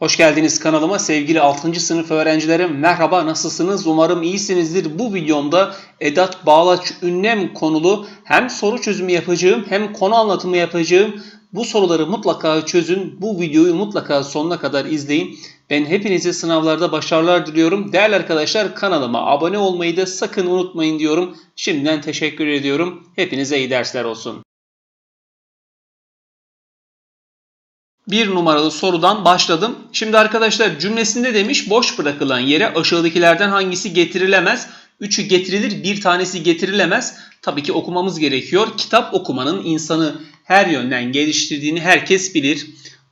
Hoş geldiniz kanalıma sevgili 6. sınıf öğrencilerim. Merhaba nasılsınız? Umarım iyisinizdir. Bu videomda edat, bağlaç, ünlem konulu hem soru çözümü yapacağım hem konu anlatımı yapacağım. Bu soruları mutlaka çözün. Bu videoyu mutlaka sonuna kadar izleyin. Ben hepinize sınavlarda başarılar diliyorum. Değerli arkadaşlar kanalıma abone olmayı da sakın unutmayın diyorum. Şimdiden teşekkür ediyorum. Hepinize iyi dersler olsun. Bir numaralı sorudan başladım. Şimdi arkadaşlar cümlesinde demiş boş bırakılan yere aşağıdakilerden hangisi getirilemez? Üçü getirilir, bir tanesi getirilemez. Tabii ki okumamız gerekiyor. Kitap okumanın insanı her yönden geliştirdiğini herkes bilir.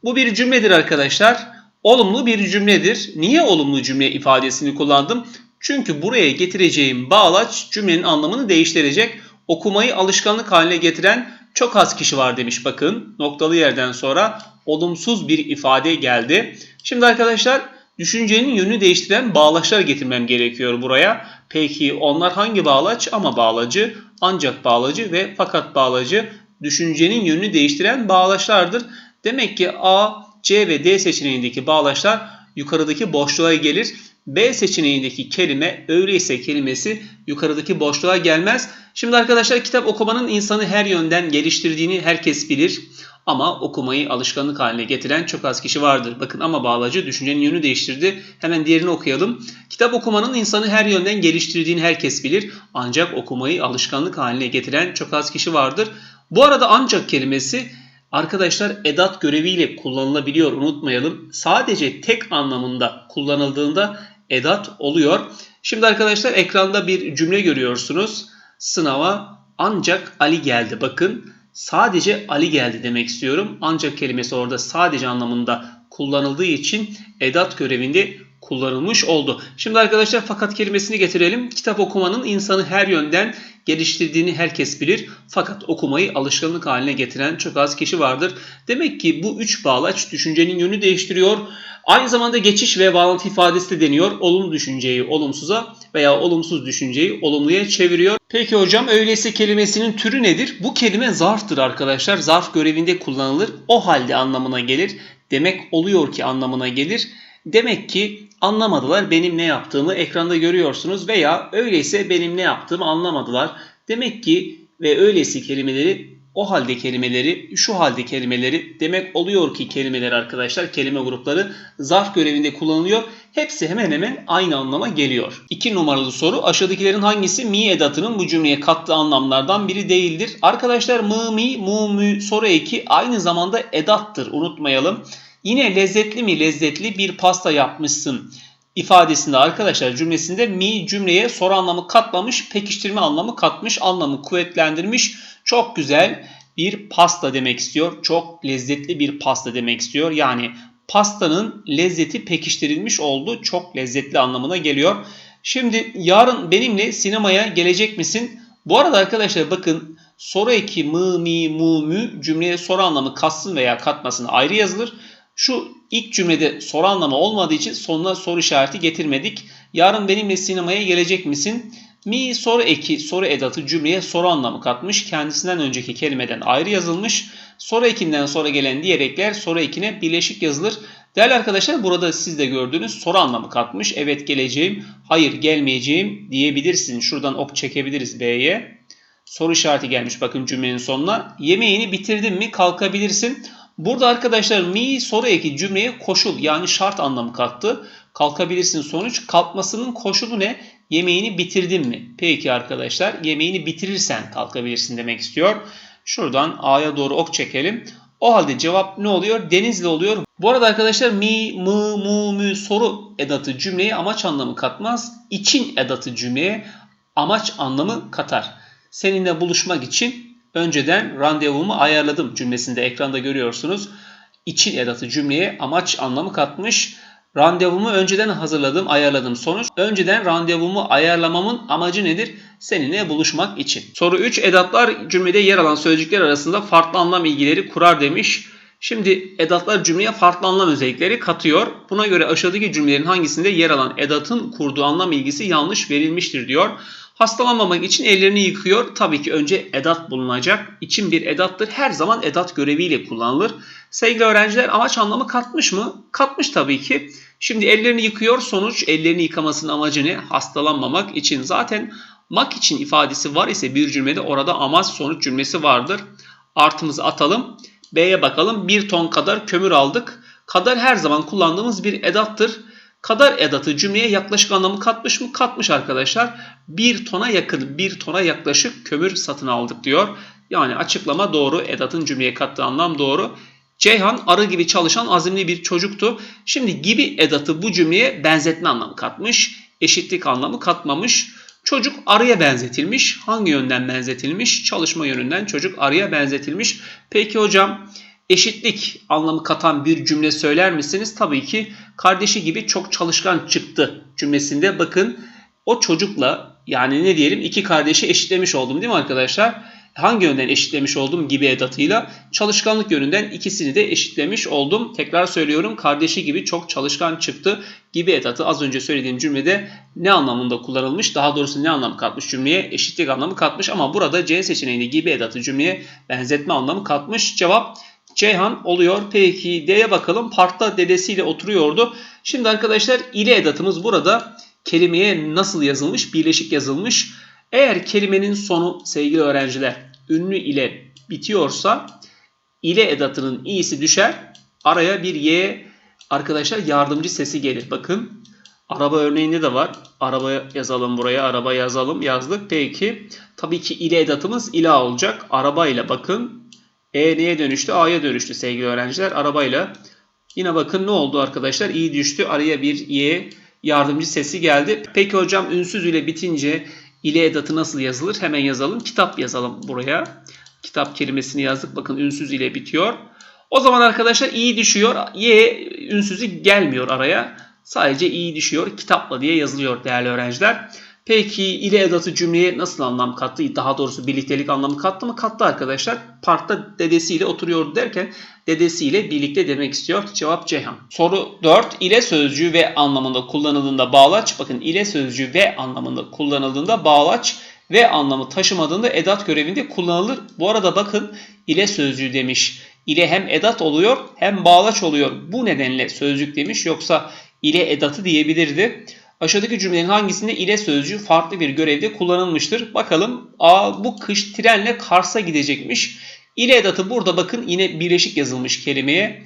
Bu bir cümledir arkadaşlar. Olumlu bir cümledir. Niye olumlu cümle ifadesini kullandım? Çünkü buraya getireceğim bağlaç cümlenin anlamını değiştirecek. Okumayı alışkanlık haline getiren çok az kişi var demiş bakın. Noktalı yerden sonra olumsuz bir ifade geldi. Şimdi arkadaşlar düşüncenin yönünü değiştiren bağlaçlar getirmem gerekiyor buraya. Peki onlar hangi bağlaç? Ama bağlacı, ancak bağlacı ve fakat bağlacı düşüncenin yönünü değiştiren bağlaçlardır. Demek ki A, C ve D seçeneğindeki bağlaçlar yukarıdaki boşluğa gelir. B seçeneğindeki kelime öyleyse kelimesi yukarıdaki boşluğa gelmez. Şimdi arkadaşlar kitap okumanın insanı her yönden geliştirdiğini herkes bilir. Ama okumayı alışkanlık haline getiren çok az kişi vardır. Bakın ama bağlacı düşüncenin yönünü değiştirdi. Hemen diğerini okuyalım. Kitap okumanın insanı her yönden geliştirdiğini herkes bilir. Ancak okumayı alışkanlık haline getiren çok az kişi vardır. Bu arada ancak kelimesi arkadaşlar edat göreviyle kullanılabiliyor unutmayalım. Sadece tek anlamında kullanıldığında edat oluyor. Şimdi arkadaşlar ekranda bir cümle görüyorsunuz. Sınava ancak Ali geldi. Bakın sadece Ali geldi demek istiyorum. Ancak kelimesi orada sadece anlamında kullanıldığı için edat görevinde kullanılmış oldu. Şimdi arkadaşlar fakat kelimesini getirelim. Kitap okumanın insanı her yönden geliştirdiğini herkes bilir. Fakat okumayı alışkanlık haline getiren çok az kişi vardır. Demek ki bu üç bağlaç düşüncenin yönü değiştiriyor. Aynı zamanda geçiş ve bağlantı ifadesi de deniyor. Olumlu düşünceyi olumsuza veya olumsuz düşünceyi olumluya çeviriyor. Peki hocam öyleyse kelimesinin türü nedir? Bu kelime zarftır arkadaşlar. Zarf görevinde kullanılır. O halde anlamına gelir. Demek oluyor ki anlamına gelir. Demek ki anlamadılar benim ne yaptığımı ekranda görüyorsunuz veya öyleyse benim ne yaptığımı anlamadılar. Demek ki ve öyleyse kelimeleri o halde kelimeleri, şu halde kelimeleri demek oluyor ki kelimeler arkadaşlar, kelime grupları zarf görevinde kullanılıyor. Hepsi hemen hemen aynı anlama geliyor. İki numaralı soru aşağıdakilerin hangisi mi edatının bu cümleye kattığı anlamlardan biri değildir? Arkadaşlar mı, mi, mu, mü soru eki aynı zamanda edattır unutmayalım. Yine lezzetli mi lezzetli bir pasta yapmışsın ifadesinde arkadaşlar cümlesinde mi cümleye soru anlamı katmamış, pekiştirme anlamı katmış, anlamı kuvvetlendirmiş. Çok güzel bir pasta demek istiyor. Çok lezzetli bir pasta demek istiyor. Yani pastanın lezzeti pekiştirilmiş oldu. Çok lezzetli anlamına geliyor. Şimdi yarın benimle sinemaya gelecek misin? Bu arada arkadaşlar bakın soru eki mı, mi, mu, mü cümleye soru anlamı katsın veya katmasın ayrı yazılır. Şu ilk cümlede soru anlamı olmadığı için sonuna soru işareti getirmedik. Yarın benimle sinemaya gelecek misin? Mi soru eki, soru edatı cümleye soru anlamı katmış. Kendisinden önceki kelimeden ayrı yazılmış. Soru ekinden sonra gelen diğer ekler soru ekine birleşik yazılır. Değerli arkadaşlar burada siz de gördüğünüz soru anlamı katmış. Evet geleceğim, hayır gelmeyeceğim diyebilirsin. Şuradan ok çekebiliriz B'ye. Soru işareti gelmiş bakın cümlenin sonuna. Yemeğini bitirdin mi kalkabilirsin. Burada arkadaşlar mi soru eki cümleye koşul yani şart anlamı kattı. Kalkabilirsin sonuç. Kalkmasının koşulu ne? Yemeğini bitirdin mi? Peki arkadaşlar yemeğini bitirirsen kalkabilirsin demek istiyor. Şuradan A'ya doğru ok çekelim. O halde cevap ne oluyor? Denizli oluyor. Bu arada arkadaşlar mi, mı, mu, mü soru edatı cümleye amaç anlamı katmaz. İçin edatı cümleye amaç anlamı katar. Seninle buluşmak için önceden randevumu ayarladım cümlesinde ekranda görüyorsunuz. İçin edatı cümleye amaç anlamı katmış. Randevumu önceden hazırladım, ayarladım. Sonuç önceden randevumu ayarlamamın amacı nedir? Seninle buluşmak için. Soru 3. Edatlar cümlede yer alan sözcükler arasında farklı anlam ilgileri kurar demiş. Şimdi edatlar cümleye farklı anlam özellikleri katıyor. Buna göre aşağıdaki cümlelerin hangisinde yer alan edatın kurduğu anlam ilgisi yanlış verilmiştir diyor. Hastalanmamak için ellerini yıkıyor. Tabii ki önce edat bulunacak. İçin bir edattır. Her zaman edat göreviyle kullanılır. Sevgili öğrenciler amaç anlamı katmış mı? Katmış tabii ki. Şimdi ellerini yıkıyor. Sonuç ellerini yıkamasının amacı ne? Hastalanmamak için. Zaten mak için ifadesi var ise bir cümlede orada amaç sonuç cümlesi vardır. Artımızı atalım. B'ye bakalım. Bir ton kadar kömür aldık. Kadar her zaman kullandığımız bir edattır. Kadar edatı cümleye yaklaşık anlamı katmış mı? Katmış arkadaşlar. Bir tona yakın, bir tona yaklaşık kömür satın aldık diyor. Yani açıklama doğru. Edatın cümleye kattığı anlam doğru. Ceyhan arı gibi çalışan azimli bir çocuktu. Şimdi gibi edatı bu cümleye benzetme anlamı katmış. Eşitlik anlamı katmamış. Çocuk arıya benzetilmiş. Hangi yönden benzetilmiş? Çalışma yönünden çocuk arıya benzetilmiş. Peki hocam eşitlik anlamı katan bir cümle söyler misiniz? Tabii ki kardeşi gibi çok çalışkan çıktı cümlesinde bakın o çocukla yani ne diyelim iki kardeşi eşitlemiş oldum değil mi arkadaşlar? Hangi yönden eşitlemiş oldum gibi edatıyla? Çalışkanlık yönünden ikisini de eşitlemiş oldum. Tekrar söylüyorum kardeşi gibi çok çalışkan çıktı. Gibi edatı az önce söylediğim cümlede ne anlamında kullanılmış? Daha doğrusu ne anlam katmış cümleye? Eşitlik anlamı katmış ama burada C seçeneğinde gibi edatı cümleye benzetme anlamı katmış. Cevap Ceyhan oluyor. Peki D'ye bakalım. Parkta dedesiyle oturuyordu. Şimdi arkadaşlar ile edatımız burada kelimeye nasıl yazılmış? Birleşik yazılmış. Eğer kelimenin sonu sevgili öğrenciler ünlü ile bitiyorsa ile edatının i'si düşer. Araya bir y arkadaşlar yardımcı sesi gelir. Bakın araba örneğinde de var. Araba yazalım buraya. Araba yazalım. Yazdık. Peki tabii ki ile edatımız ila olacak. Araba ile bakın e neye dönüştü? A'ya dönüştü sevgili öğrenciler. Arabayla. Yine bakın ne oldu arkadaşlar? İ düştü. Araya bir Y yardımcı sesi geldi. Peki hocam ünsüz ile bitince ile edatı nasıl yazılır? Hemen yazalım. Kitap yazalım buraya. Kitap kelimesini yazdık. Bakın ünsüz ile bitiyor. O zaman arkadaşlar i düşüyor. Y ünsüzü gelmiyor araya. Sadece i düşüyor. Kitapla diye yazılıyor değerli öğrenciler. Peki ile edatı cümleye nasıl anlam kattı? Daha doğrusu birliktelik anlamı kattı mı? Kattı arkadaşlar. Parkta dedesiyle oturuyordu derken dedesiyle birlikte demek istiyor. Cevap Ceyhan. Soru 4. İle sözcüğü ve anlamında kullanıldığında bağlaç. Bakın ile sözcüğü ve anlamında kullanıldığında bağlaç ve anlamı taşımadığında edat görevinde kullanılır. Bu arada bakın ile sözcüğü demiş. İle hem edat oluyor hem bağlaç oluyor. Bu nedenle sözcük demiş yoksa ile edatı diyebilirdi. Aşağıdaki cümlenin hangisinde ile sözcüğü farklı bir görevde kullanılmıştır? Bakalım. A. Bu kış trenle Kars'a gidecekmiş. İle edatı burada bakın yine birleşik yazılmış kelimeye.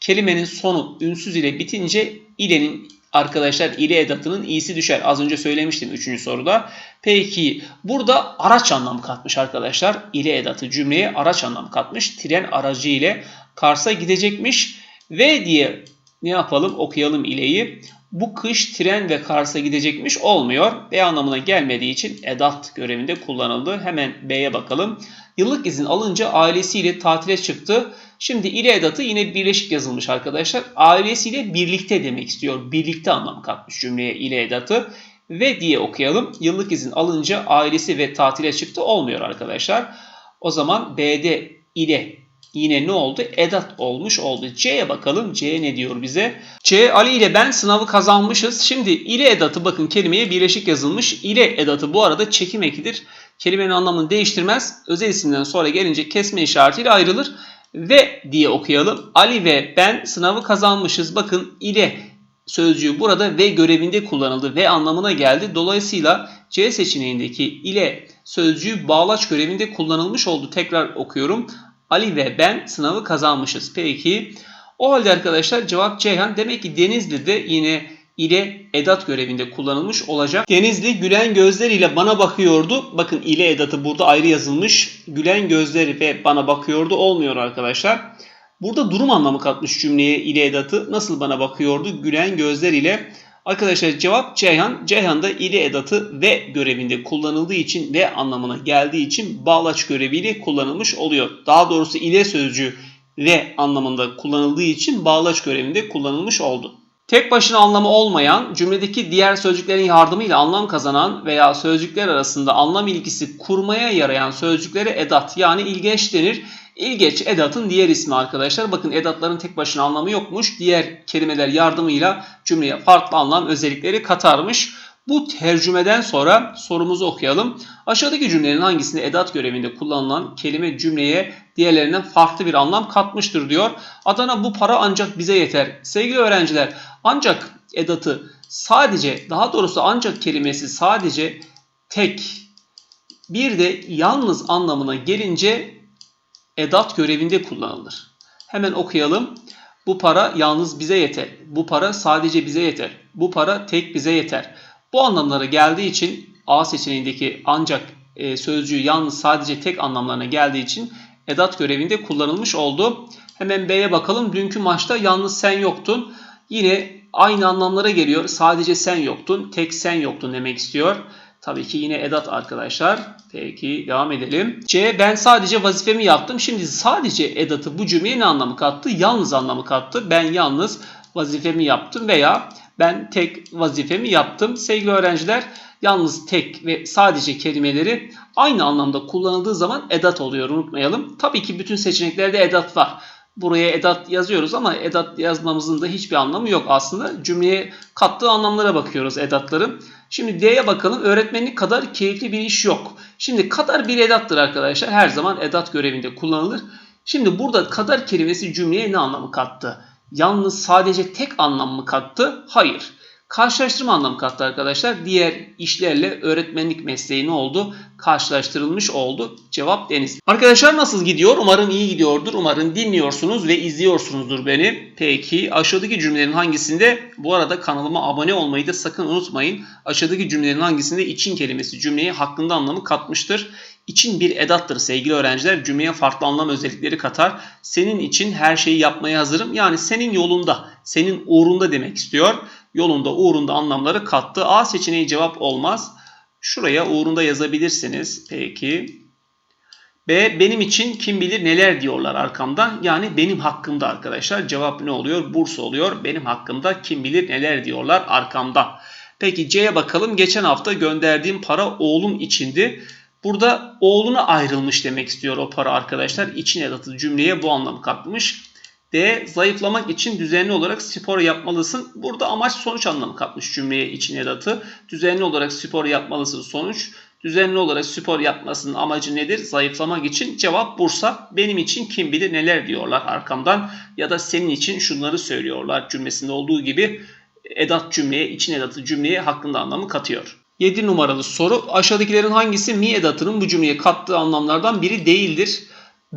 Kelimenin sonu ünsüz ile bitince ilenin arkadaşlar ile edatının i'si düşer. Az önce söylemiştim 3. soruda. Peki burada araç anlamı katmış arkadaşlar. İle edatı cümleye araç anlamı katmış. Tren aracı ile Kars'a gidecekmiş. Ve diye ne yapalım okuyalım ileyi bu kış tren ve Kars'a gidecekmiş olmuyor. B anlamına gelmediği için edat görevinde kullanıldı. Hemen B'ye bakalım. Yıllık izin alınca ailesiyle tatile çıktı. Şimdi ile edatı yine birleşik yazılmış arkadaşlar. Ailesiyle birlikte demek istiyor. Birlikte anlam katmış cümleye ile edatı. Ve diye okuyalım. Yıllık izin alınca ailesi ve tatile çıktı olmuyor arkadaşlar. O zaman B'de ile yine ne oldu? Edat olmuş oldu. C'ye bakalım. C ne diyor bize? C Ali ile ben sınavı kazanmışız. Şimdi ile edatı bakın kelimeye birleşik yazılmış. İle edatı bu arada çekim ekidir. Kelimenin anlamını değiştirmez. Özel isimden sonra gelince kesme işaretiyle ayrılır. Ve diye okuyalım. Ali ve ben sınavı kazanmışız. Bakın ile sözcüğü burada ve görevinde kullanıldı. Ve anlamına geldi. Dolayısıyla C seçeneğindeki ile sözcüğü bağlaç görevinde kullanılmış oldu. Tekrar okuyorum. Ali ve ben sınavı kazanmışız. Peki o halde arkadaşlar cevap Ceyhan. Demek ki Denizli'de yine ile edat görevinde kullanılmış olacak. Denizli gülen gözleriyle bana bakıyordu. Bakın ile edatı burada ayrı yazılmış. Gülen gözleri ve bana bakıyordu olmuyor arkadaşlar. Burada durum anlamı katmış cümleye ile edatı. Nasıl bana bakıyordu? Gülen gözleriyle. Arkadaşlar cevap Ceyhan. Ceyhan'da ile edatı ve görevinde kullanıldığı için ve anlamına geldiği için bağlaç göreviyle kullanılmış oluyor. Daha doğrusu ile sözcüğü ve anlamında kullanıldığı için bağlaç görevinde kullanılmış oldu. Tek başına anlamı olmayan, cümledeki diğer sözcüklerin yardımıyla anlam kazanan veya sözcükler arasında anlam ilgisi kurmaya yarayan sözcüklere edat yani ilgeç denir. İlgeç edatın diğer ismi arkadaşlar. Bakın edatların tek başına anlamı yokmuş. Diğer kelimeler yardımıyla cümleye farklı anlam özellikleri katarmış. Bu tercümeden sonra sorumuzu okuyalım. Aşağıdaki cümlenin hangisinde edat görevinde kullanılan kelime cümleye diğerlerinden farklı bir anlam katmıştır diyor. Adana bu para ancak bize yeter. Sevgili öğrenciler ancak edatı sadece daha doğrusu ancak kelimesi sadece tek bir de yalnız anlamına gelince edat görevinde kullanılır. Hemen okuyalım. Bu para yalnız bize yeter. Bu para sadece bize yeter. Bu para tek bize yeter. Bu anlamlara geldiği için A seçeneğindeki ancak e, sözcüğü yalnız sadece tek anlamlarına geldiği için edat görevinde kullanılmış oldu. Hemen B'ye bakalım. Dünkü maçta yalnız sen yoktun. Yine aynı anlamlara geliyor. Sadece sen yoktun, tek sen yoktun demek istiyor. Tabii ki yine edat arkadaşlar. Peki devam edelim. C ben sadece vazifemi yaptım. Şimdi sadece edatı bu cümleye ne anlamı kattı? Yalnız anlamı kattı. Ben yalnız vazifemi yaptım veya ben tek vazifemi yaptım. Sevgili öğrenciler yalnız tek ve sadece kelimeleri aynı anlamda kullanıldığı zaman edat oluyor unutmayalım. Tabii ki bütün seçeneklerde edat var. Buraya edat yazıyoruz ama edat yazmamızın da hiçbir anlamı yok aslında. Cümleye kattığı anlamlara bakıyoruz edatların. Şimdi D'ye bakalım. Öğretmenlik kadar keyifli bir iş yok. Şimdi kadar bir edattır arkadaşlar. Her zaman edat görevinde kullanılır. Şimdi burada kadar kelimesi cümleye ne anlamı kattı? Yalnız sadece tek anlam mı kattı? Hayır. Karşılaştırma anlamı kattı arkadaşlar. Diğer işlerle öğretmenlik mesleği ne oldu? Karşılaştırılmış oldu. Cevap Deniz. Arkadaşlar nasıl gidiyor? Umarım iyi gidiyordur. Umarım dinliyorsunuz ve izliyorsunuzdur beni. Peki aşağıdaki cümlelerin hangisinde? Bu arada kanalıma abone olmayı da sakın unutmayın. Aşağıdaki cümlelerin hangisinde için kelimesi cümleye hakkında anlamı katmıştır? İçin bir edattır sevgili öğrenciler. Cümleye farklı anlam özellikleri katar. Senin için her şeyi yapmaya hazırım. Yani senin yolunda, senin uğrunda demek istiyor. Yolunda, uğrunda anlamları kattı. A seçeneği cevap olmaz. Şuraya uğrunda yazabilirsiniz. Peki. B benim için kim bilir neler diyorlar arkamda. Yani benim hakkımda arkadaşlar. Cevap ne oluyor? Burs oluyor. Benim hakkımda kim bilir neler diyorlar arkamda. Peki C'ye bakalım. Geçen hafta gönderdiğim para oğlum içindi. Burada oğluna ayrılmış demek istiyor o para arkadaşlar. İçin edatı cümleye bu anlamı katmış. D. Zayıflamak için düzenli olarak spor yapmalısın. Burada amaç sonuç anlamı katmış cümleye için edatı. Düzenli olarak spor yapmalısın sonuç. Düzenli olarak spor yapmasının amacı nedir? Zayıflamak için cevap Bursa. Benim için kim bilir neler diyorlar arkamdan ya da senin için şunları söylüyorlar cümlesinde olduğu gibi edat cümleye, için edatı cümleye hakkında anlamı katıyor. 7 numaralı soru. Aşağıdakilerin hangisi mi edatının bu cümleye kattığı anlamlardan biri değildir?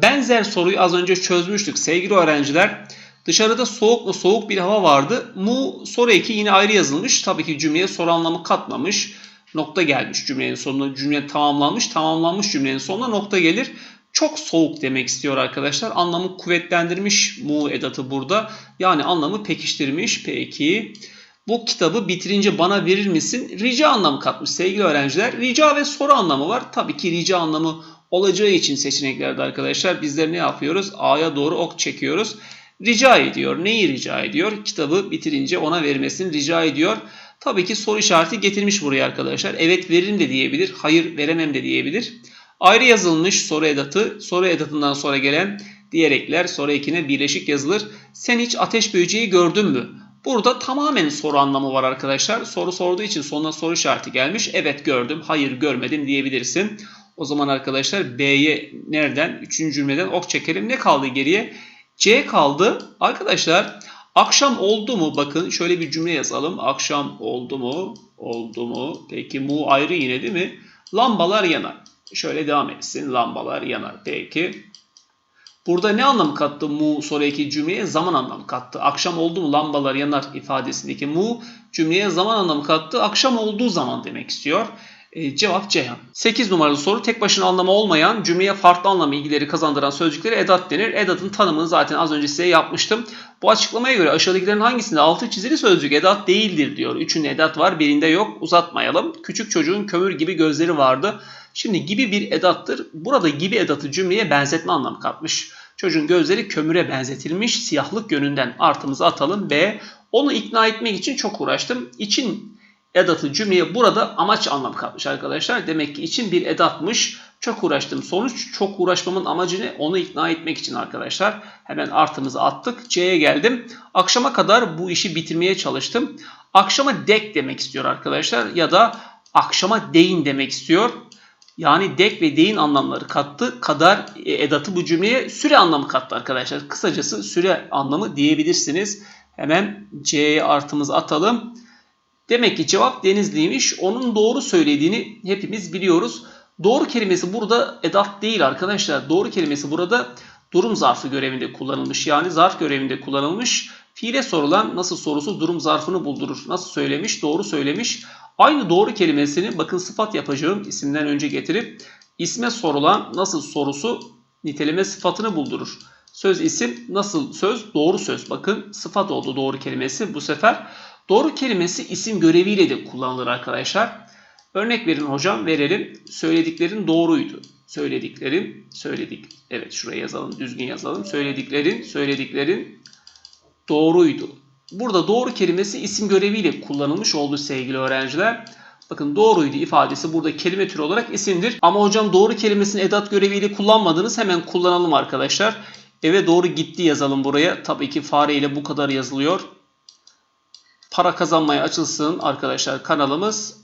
Benzer soruyu az önce çözmüştük sevgili öğrenciler. Dışarıda soğuk mu soğuk bir hava vardı. Mu soru eki yine ayrı yazılmış. Tabii ki cümleye soru anlamı katmamış. Nokta gelmiş cümlenin sonuna. Cümle tamamlanmış. Tamamlanmış cümlenin sonuna nokta gelir. Çok soğuk demek istiyor arkadaşlar. Anlamı kuvvetlendirmiş mu edatı burada. Yani anlamı pekiştirmiş. Peki. Bu kitabı bitirince bana verir misin? Rica anlamı katmış sevgili öğrenciler. Rica ve soru anlamı var. Tabii ki rica anlamı olacağı için seçeneklerde arkadaşlar bizler ne yapıyoruz? A'ya doğru ok çekiyoruz. Rica ediyor. Neyi rica ediyor? Kitabı bitirince ona vermesini rica ediyor. Tabii ki soru işareti getirmiş buraya arkadaşlar. Evet veririm de diyebilir. Hayır veremem de diyebilir. Ayrı yazılmış soru edatı. Soru edatından sonra gelen diğer ekler soru ekine birleşik yazılır. Sen hiç ateş böceği gördün mü? Burada tamamen soru anlamı var arkadaşlar. Soru sorduğu için sonuna soru işareti gelmiş. Evet gördüm, hayır görmedim diyebilirsin. O zaman arkadaşlar B'ye nereden? Üçüncü cümleden ok çekelim. Ne kaldı geriye? C kaldı. Arkadaşlar akşam oldu mu? Bakın şöyle bir cümle yazalım. Akşam oldu mu? Oldu mu? Peki mu ayrı yine değil mi? Lambalar yanar. Şöyle devam etsin. Lambalar yanar. Peki. Burada ne anlam kattı mu sonraki cümleye? Zaman anlamı kattı. Akşam oldu mu lambalar yanar ifadesindeki mu cümleye zaman anlamı kattı. Akşam olduğu zaman demek istiyor. E, cevap Ceyhan. 8 numaralı soru tek başına anlamı olmayan cümleye farklı anlam ilgileri kazandıran sözcüklere edat denir. Edatın tanımını zaten az önce size yapmıştım. Bu açıklamaya göre aşağıdakilerin hangisinde altı çizili sözcük edat değildir diyor. Üçünde edat var birinde yok uzatmayalım. Küçük çocuğun kömür gibi gözleri vardı. Şimdi gibi bir edattır. Burada gibi edatı cümleye benzetme anlamı katmış. Çocuğun gözleri kömüre benzetilmiş. Siyahlık yönünden artımızı atalım. B. Onu ikna etmek için çok uğraştım. İçin edatı cümleye burada amaç anlamı katmış arkadaşlar. Demek ki için bir edatmış. Çok uğraştım. Sonuç çok uğraşmamın amacı ne? Onu ikna etmek için arkadaşlar. Hemen artımızı attık. C'ye geldim. Akşama kadar bu işi bitirmeye çalıştım. Akşama dek demek istiyor arkadaşlar. Ya da akşama değin demek istiyor. Yani dek ve deyin anlamları kattı. Kadar e, edatı bu cümleye süre anlamı kattı arkadaşlar. Kısacası süre anlamı diyebilirsiniz. Hemen C'ye artımızı atalım. Demek ki cevap Denizli'ymiş. Onun doğru söylediğini hepimiz biliyoruz. Doğru kelimesi burada edat değil arkadaşlar. Doğru kelimesi burada durum zarfı görevinde kullanılmış. Yani zarf görevinde kullanılmış. Fiile sorulan nasıl sorusu durum zarfını buldurur. Nasıl söylemiş? Doğru söylemiş. Aynı doğru kelimesini bakın sıfat yapacağım isimden önce getirip isme sorulan nasıl sorusu niteleme sıfatını buldurur. Söz isim nasıl söz? Doğru söz. Bakın sıfat oldu doğru kelimesi bu sefer. Doğru kelimesi isim göreviyle de kullanılır arkadaşlar. Örnek verin hocam verelim. Söylediklerin doğruydu. Söylediklerin, söyledik. Evet şuraya yazalım, düzgün yazalım. Söylediklerin, söylediklerin doğruydu. Burada doğru kelimesi isim göreviyle kullanılmış oldu sevgili öğrenciler. Bakın doğruydu ifadesi burada kelime türü olarak isimdir. Ama hocam doğru kelimesini edat göreviyle kullanmadınız. Hemen kullanalım arkadaşlar. Eve doğru gitti yazalım buraya. Tabii ki fare ile bu kadar yazılıyor. Para kazanmaya açılsın arkadaşlar kanalımız.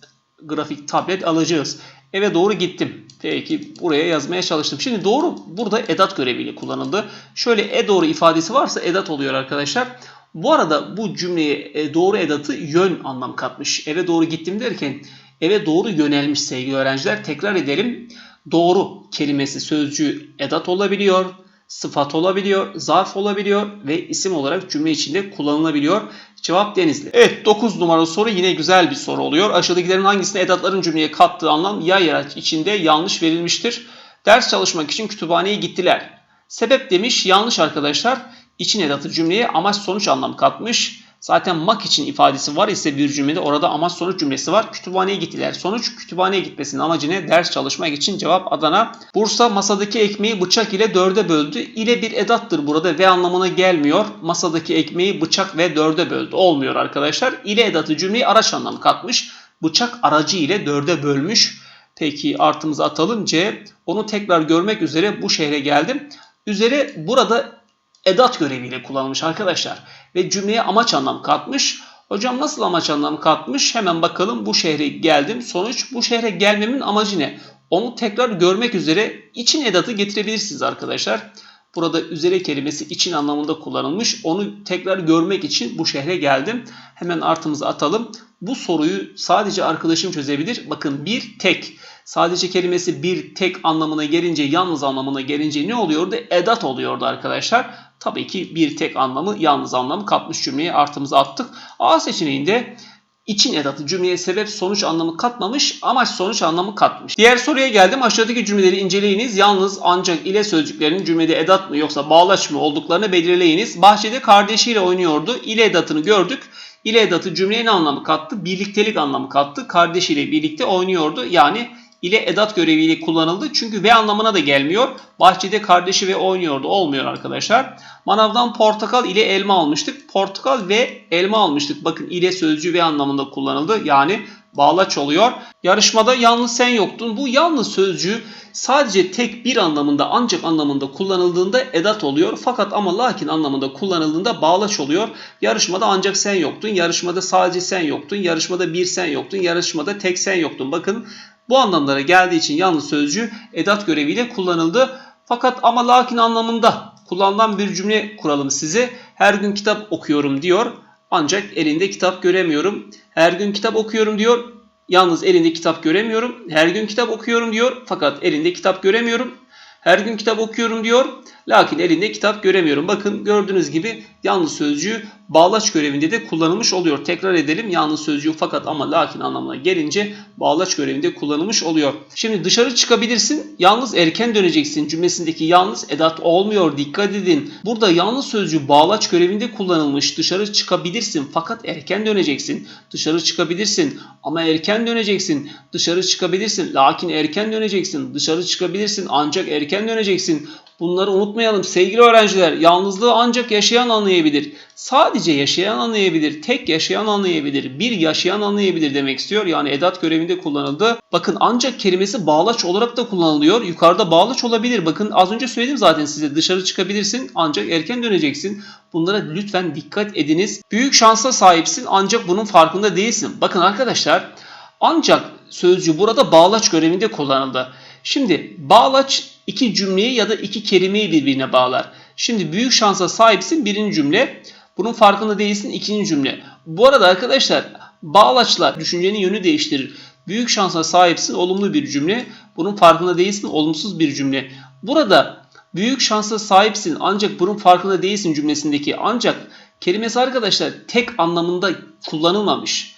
Grafik tablet alacağız. Eve doğru gittim. Peki buraya yazmaya çalıştım. Şimdi doğru burada edat göreviyle kullanıldı. Şöyle e doğru ifadesi varsa edat oluyor arkadaşlar. Bu arada bu cümleye e, doğru edatı yön anlam katmış. Eve doğru gittim derken eve doğru yönelmiş sevgili öğrenciler. Tekrar edelim. Doğru kelimesi sözcüğü edat olabiliyor, sıfat olabiliyor, zarf olabiliyor ve isim olarak cümle içinde kullanılabiliyor. Cevap Denizli. Evet 9 numaralı soru yine güzel bir soru oluyor. Aşağıdakilerin hangisinde edatların cümleye kattığı anlam ya ya içinde yanlış verilmiştir. Ders çalışmak için kütüphaneye gittiler. Sebep demiş yanlış arkadaşlar. İçin edatı cümleye amaç sonuç anlamı katmış. Zaten mak için ifadesi var ise bir cümlede orada amaç sonuç cümlesi var. Kütüphaneye gittiler. Sonuç kütüphaneye gitmesinin amacı ne? Ders çalışmak için cevap Adana. Bursa masadaki ekmeği bıçak ile dörde böldü. İle bir edattır burada ve anlamına gelmiyor. Masadaki ekmeği bıçak ve dörde böldü. Olmuyor arkadaşlar. İle edatı cümleyi araç anlamı katmış. Bıçak aracı ile dörde bölmüş. Peki artımızı atalım C. Onu tekrar görmek üzere bu şehre geldim. Üzere burada edat göreviyle kullanılmış arkadaşlar. Ve cümleye amaç anlam katmış. Hocam nasıl amaç anlam katmış? Hemen bakalım bu şehre geldim. Sonuç bu şehre gelmemin amacı ne? Onu tekrar görmek üzere için edatı getirebilirsiniz arkadaşlar. Burada üzere kelimesi için anlamında kullanılmış. Onu tekrar görmek için bu şehre geldim. Hemen artımızı atalım. Bu soruyu sadece arkadaşım çözebilir. Bakın bir tek. Sadece kelimesi bir tek anlamına gelince, yalnız anlamına gelince ne oluyordu? Edat oluyordu arkadaşlar. Tabii ki bir tek anlamı, yalnız anlamı katmış cümleye artımızı attık. A seçeneğinde için edatı cümleye sebep sonuç anlamı katmamış, amaç sonuç anlamı katmış. Diğer soruya geldim. Aşağıdaki cümleleri inceleyiniz. Yalnız ancak ile sözcüklerinin cümlede edat mı yoksa bağlaç mı olduklarını belirleyiniz. Bahçede kardeşiyle oynuyordu. İle edatını gördük. İle edatı cümleye ne anlamı kattı? Birliktelik anlamı kattı. Kardeşiyle birlikte oynuyordu. Yani ile edat göreviyle kullanıldı. Çünkü ve anlamına da gelmiyor. Bahçede kardeşi ve oynuyordu. Olmuyor arkadaşlar. Manavdan portakal ile elma almıştık. Portakal ve elma almıştık. Bakın ile sözcüğü ve anlamında kullanıldı. Yani bağlaç oluyor. Yarışmada yalnız sen yoktun. Bu yalnız sözcüğü sadece tek bir anlamında ancak anlamında kullanıldığında edat oluyor. Fakat ama lakin anlamında kullanıldığında bağlaç oluyor. Yarışmada ancak sen yoktun. Yarışmada sadece sen yoktun. Yarışmada bir sen yoktun. Yarışmada tek sen yoktun. Bakın bu anlamlara geldiği için yalnız sözcüğü edat göreviyle kullanıldı. Fakat ama lakin anlamında kullanılan bir cümle kuralım size. Her gün kitap okuyorum diyor. Ancak elinde kitap göremiyorum. Her gün kitap okuyorum diyor. Yalnız elinde kitap göremiyorum. Her gün kitap okuyorum diyor. Fakat elinde kitap göremiyorum. Her gün kitap okuyorum diyor. Lakin elinde kitap göremiyorum. Bakın gördüğünüz gibi yalnız sözcüğü bağlaç görevinde de kullanılmış oluyor. Tekrar edelim yalnız sözcüğü fakat ama lakin anlamına gelince bağlaç görevinde kullanılmış oluyor. Şimdi dışarı çıkabilirsin. Yalnız erken döneceksin cümlesindeki yalnız edat olmuyor. Dikkat edin. Burada yalnız sözcüğü bağlaç görevinde kullanılmış. Dışarı çıkabilirsin fakat erken döneceksin. Dışarı çıkabilirsin ama erken döneceksin. Dışarı çıkabilirsin lakin erken döneceksin. Dışarı çıkabilirsin ancak erken döneceksin. Bunları unutmayalım sevgili öğrenciler. Yalnızlığı ancak yaşayan anlayabilir. Sadece yaşayan anlayabilir. Tek yaşayan anlayabilir. Bir yaşayan anlayabilir demek istiyor. Yani edat görevinde kullanıldı. Bakın ancak kelimesi bağlaç olarak da kullanılıyor. Yukarıda bağlaç olabilir. Bakın az önce söyledim zaten size dışarı çıkabilirsin ancak erken döneceksin. Bunlara lütfen dikkat ediniz. Büyük şansa sahipsin ancak bunun farkında değilsin. Bakın arkadaşlar ancak sözcüğü burada bağlaç görevinde kullanıldı. Şimdi bağlaç iki cümleyi ya da iki kelimeyi birbirine bağlar. Şimdi büyük şansa sahipsin birinci cümle. Bunun farkında değilsin ikinci cümle. Bu arada arkadaşlar bağlaçlar düşüncenin yönü değiştirir. Büyük şansa sahipsin olumlu bir cümle. Bunun farkında değilsin olumsuz bir cümle. Burada büyük şansa sahipsin ancak bunun farkında değilsin cümlesindeki ancak kelimesi arkadaşlar tek anlamında kullanılmamış.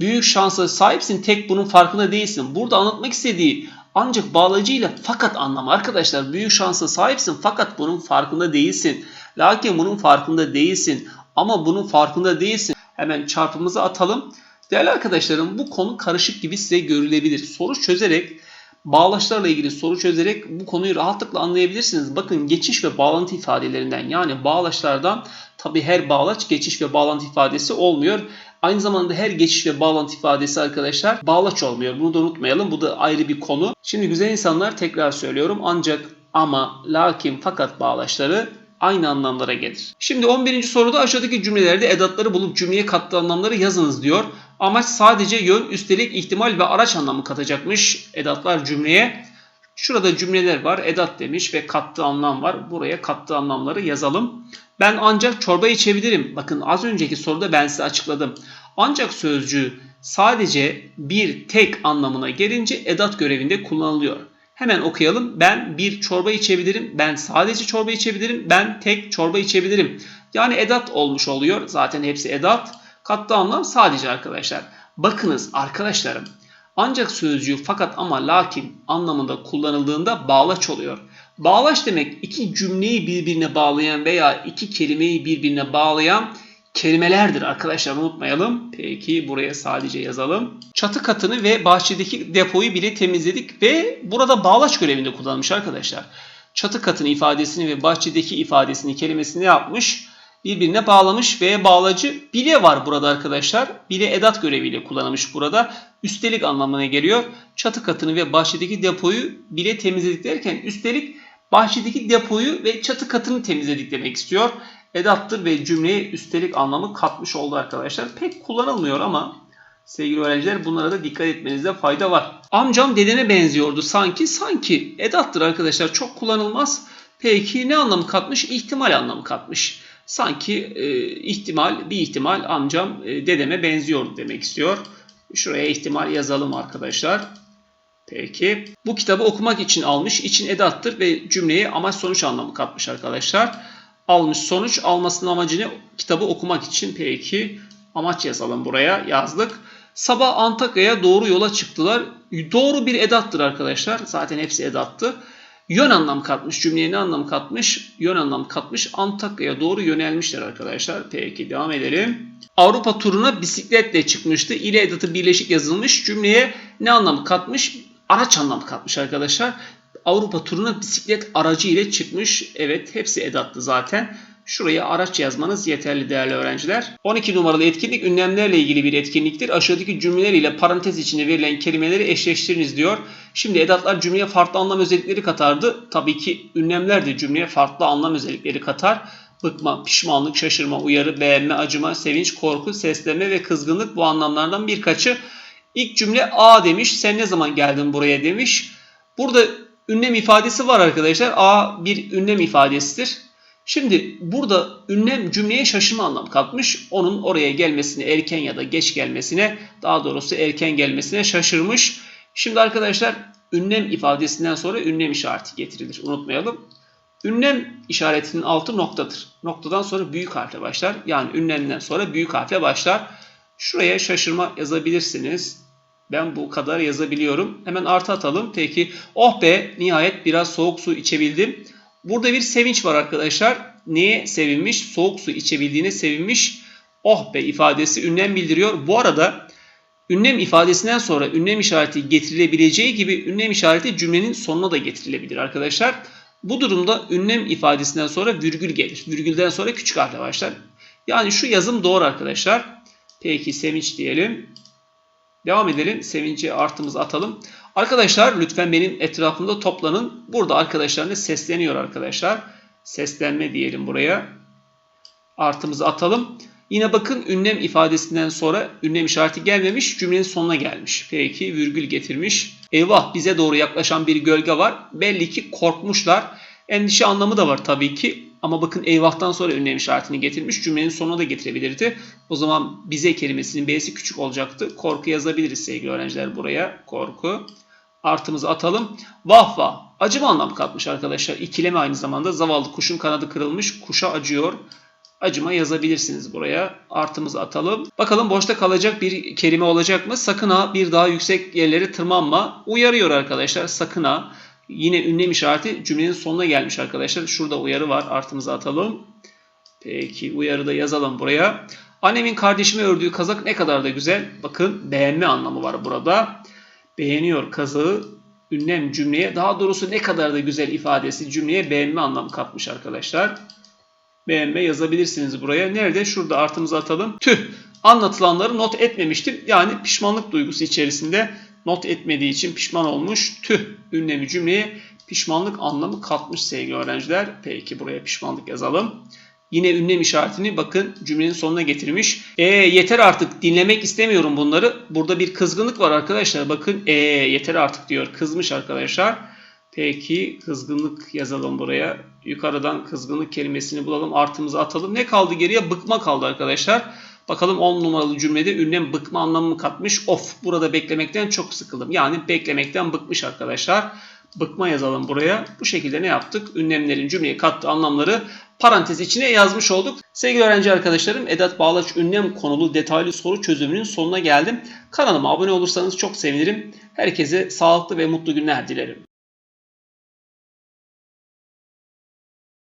Büyük şansa sahipsin tek bunun farkında değilsin. Burada anlatmak istediği ancak bağlacıyla fakat anlamı arkadaşlar. Büyük şansa sahipsin fakat bunun farkında değilsin. Lakin bunun farkında değilsin. Ama bunun farkında değilsin. Hemen çarpımızı atalım. Değerli arkadaşlarım bu konu karışık gibi size görülebilir. Soru çözerek bağlaçlarla ilgili soru çözerek bu konuyu rahatlıkla anlayabilirsiniz. Bakın geçiş ve bağlantı ifadelerinden yani bağlaçlardan tabi her bağlaç geçiş ve bağlantı ifadesi olmuyor. Aynı zamanda her geçiş ve bağlantı ifadesi arkadaşlar bağlaç olmuyor. Bunu da unutmayalım. Bu da ayrı bir konu. Şimdi güzel insanlar tekrar söylüyorum. Ancak, ama, lakin, fakat bağlaçları aynı anlamlara gelir. Şimdi 11. soruda aşağıdaki cümlelerde edatları bulup cümleye kattığı anlamları yazınız diyor. Amaç sadece yön, üstelik ihtimal ve araç anlamı katacakmış edatlar cümleye. Şurada cümleler var. Edat demiş ve kattığı anlam var. Buraya kattığı anlamları yazalım. Ben ancak çorba içebilirim. Bakın az önceki soruda ben size açıkladım. Ancak sözcüğü sadece bir tek anlamına gelince edat görevinde kullanılıyor. Hemen okuyalım. Ben bir çorba içebilirim. Ben sadece çorba içebilirim. Ben tek çorba içebilirim. Yani edat olmuş oluyor. Zaten hepsi edat. Kattığı anlam sadece arkadaşlar. Bakınız arkadaşlarım. Ancak sözcüğü fakat ama lakin anlamında kullanıldığında bağlaç oluyor. Bağlaç demek iki cümleyi birbirine bağlayan veya iki kelimeyi birbirine bağlayan kelimelerdir arkadaşlar unutmayalım. Peki buraya sadece yazalım. Çatı katını ve bahçedeki depoyu bile temizledik ve burada bağlaç görevinde kullanmış arkadaşlar. Çatı katını ifadesini ve bahçedeki ifadesini kelimesini yapmış? Birbirine bağlamış ve bağlacı bile var burada arkadaşlar. Bile edat göreviyle kullanılmış burada. Üstelik anlamına geliyor. Çatı katını ve bahçedeki depoyu bile temizledik derken üstelik bahçedeki depoyu ve çatı katını temizledik demek istiyor. Edattır ve cümleye üstelik anlamı katmış oldu arkadaşlar. Pek kullanılmıyor ama sevgili öğrenciler bunlara da dikkat etmenizde fayda var. Amcam dedene benziyordu sanki. Sanki edattır arkadaşlar çok kullanılmaz. Peki ne anlamı katmış? İhtimal anlamı katmış. Sanki e, ihtimal, bir ihtimal amcam e, dedeme benziyordu demek istiyor. Şuraya ihtimal yazalım arkadaşlar. Peki. Bu kitabı okumak için almış. İçin edattır ve cümleye amaç sonuç anlamı katmış arkadaşlar. Almış sonuç almasının amacı ne? Kitabı okumak için. Peki. Amaç yazalım buraya. Yazdık. Sabah Antakya'ya doğru yola çıktılar. Doğru bir edattır arkadaşlar. Zaten hepsi edattı. Yön anlam katmış. Cümleye ne anlam katmış? Yön anlam katmış. Antakya'ya doğru yönelmişler arkadaşlar. Peki devam edelim. Avrupa turuna bisikletle çıkmıştı. İle edatı birleşik yazılmış. Cümleye ne anlamı katmış? Araç anlamı katmış arkadaşlar. Avrupa turuna bisiklet aracı ile çıkmış. Evet hepsi edatlı zaten. Şuraya araç yazmanız yeterli değerli öğrenciler. 12 numaralı etkinlik ünlemlerle ilgili bir etkinliktir. Aşağıdaki cümleler ile parantez içinde verilen kelimeleri eşleştiriniz diyor. Şimdi edatlar cümleye farklı anlam özellikleri katardı. Tabii ki ünlemler de cümleye farklı anlam özellikleri katar. Bıkma, pişmanlık, şaşırma, uyarı, beğenme, acıma, sevinç, korku, sesleme ve kızgınlık bu anlamlardan birkaçı. İlk cümle A demiş. Sen ne zaman geldin buraya demiş. Burada ünlem ifadesi var arkadaşlar. A bir ünlem ifadesidir. Şimdi burada ünlem cümleye şaşırma anlamı katmış. Onun oraya gelmesine erken ya da geç gelmesine daha doğrusu erken gelmesine şaşırmış. Şimdi arkadaşlar ünlem ifadesinden sonra ünlem işareti getirilir. Unutmayalım. Ünlem işaretinin altı noktadır. Noktadan sonra büyük harfle başlar. Yani ünlemden sonra büyük harfle başlar. Şuraya şaşırma yazabilirsiniz. Ben bu kadar yazabiliyorum. Hemen artı atalım. Peki oh be nihayet biraz soğuk su içebildim. Burada bir sevinç var arkadaşlar. Neye sevinmiş? Soğuk su içebildiğine sevinmiş. Oh be ifadesi ünlem bildiriyor. Bu arada ünlem ifadesinden sonra ünlem işareti getirilebileceği gibi ünlem işareti cümlenin sonuna da getirilebilir arkadaşlar. Bu durumda ünlem ifadesinden sonra virgül gelir. Virgülden sonra küçük harfle başlar. Yani şu yazım doğru arkadaşlar. Peki Sevinç diyelim. Devam edelim. Sevinci artımızı atalım. Arkadaşlar lütfen benim etrafımda toplanın. Burada arkadaşlarına sesleniyor arkadaşlar. Seslenme diyelim buraya. Artımızı atalım. Yine bakın ünlem ifadesinden sonra ünlem işareti gelmemiş cümlenin sonuna gelmiş. Peki virgül getirmiş. Eyvah bize doğru yaklaşan bir gölge var. Belli ki korkmuşlar. Endişe anlamı da var tabii ki. Ama bakın eyvahtan sonra ünlem işaretini getirmiş. Cümlenin sonuna da getirebilirdi. O zaman bize kelimesinin B'si küçük olacaktı. Korku yazabiliriz sevgili öğrenciler buraya. Korku. Artımızı atalım. Vah vah. Acı mı anlam katmış arkadaşlar? İkileme aynı zamanda. Zavallı kuşun kanadı kırılmış. Kuşa acıyor. Acıma yazabilirsiniz buraya. Artımızı atalım. Bakalım boşta kalacak bir kelime olacak mı? Sakın ha bir daha yüksek yerlere tırmanma. Uyarıyor arkadaşlar. Sakın ha. Yine ünlem işareti cümlenin sonuna gelmiş arkadaşlar. Şurada uyarı var. Artımızı atalım. Peki uyarı da yazalım buraya. Annemin kardeşime ördüğü kazak ne kadar da güzel. Bakın beğenme anlamı var burada. Beğeniyor kazağı ünlem cümleye daha doğrusu ne kadar da güzel ifadesi cümleye beğenme anlamı katmış arkadaşlar. Beğenme yazabilirsiniz buraya. Nerede? Şurada artımızı atalım. Tüh! Anlatılanları not etmemiştim. Yani pişmanlık duygusu içerisinde not etmediği için pişman olmuş. Tüh! Ünlemi cümleye pişmanlık anlamı katmış sevgili öğrenciler. Peki buraya pişmanlık yazalım. Yine ünlem işaretini bakın cümlenin sonuna getirmiş. E yeter artık dinlemek istemiyorum bunları. Burada bir kızgınlık var arkadaşlar. Bakın e yeter artık diyor. Kızmış arkadaşlar. Peki kızgınlık yazalım buraya. Yukarıdan kızgınlık kelimesini bulalım. Artımızı atalım. Ne kaldı geriye? Bıkma kaldı arkadaşlar. Bakalım 10 numaralı cümlede ünlem bıkma anlamını katmış. Of burada beklemekten çok sıkıldım. Yani beklemekten bıkmış arkadaşlar. Bıkma yazalım buraya. Bu şekilde ne yaptık? Ünlemlerin cümleye kattığı anlamları parantez içine yazmış olduk. Sevgili öğrenci arkadaşlarım Edat Bağlaç ünlem konulu detaylı soru çözümünün sonuna geldim. Kanalıma abone olursanız çok sevinirim. Herkese sağlıklı ve mutlu günler dilerim.